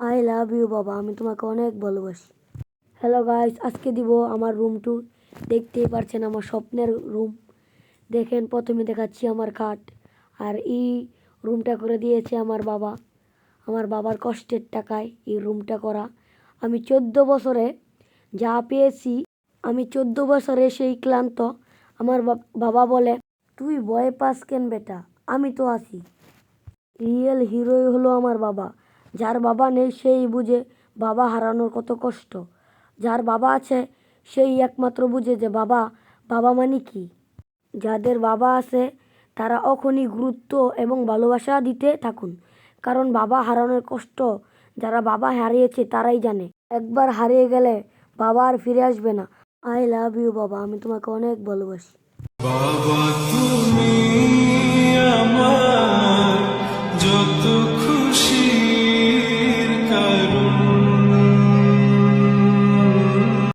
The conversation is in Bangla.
আই লাভ ইউ বাবা, আমি তোমাকে অনেক ভালোবাসি। হ্যালো গাইস আজকে দিব আমার রুম ট্যুর দেখতেই পারছেন আমার স্বপ্নের রুম দেখেন, প্রথমে দেখাচ্ছি আমার খাট। আর এই রুমটা করে দিয়েছে আমার বাবা। আমার বাবার কষ্টের টাকায় এই রুমটা করা। আমি চোদ্দ বছরে যা পেয়েছি, আমি চোদ্দ বছরে সেই ক্লান্ত। আমার বাবা বলে, তুই ভয় পাস কেন বেটা? আমি তো আছি। রিয়েল হিরোই হলো আমার বাবা। যার বাবা নেই সেই বুঝে বাবা হারানোর কত কষ্ট। যার বাবা আছে সেই একমাত্র বুঝে যে বাবা বাবা মানে কি? যাদের বাবা আছে তারা অখনই গুরুত্ব এবং ভালোবাসা দিতে থাকুন। কারণ বাবা হারানোর কষ্ট যারা বাবা হারিয়েছে তারাই জানে। একবার হারিয়ে গেলে বাবা আর ফিরে আসবে না। আই লাভ ইউ বাবা। আমি তোমাকে অনেক ভালোবাসি। বাবা, তুমি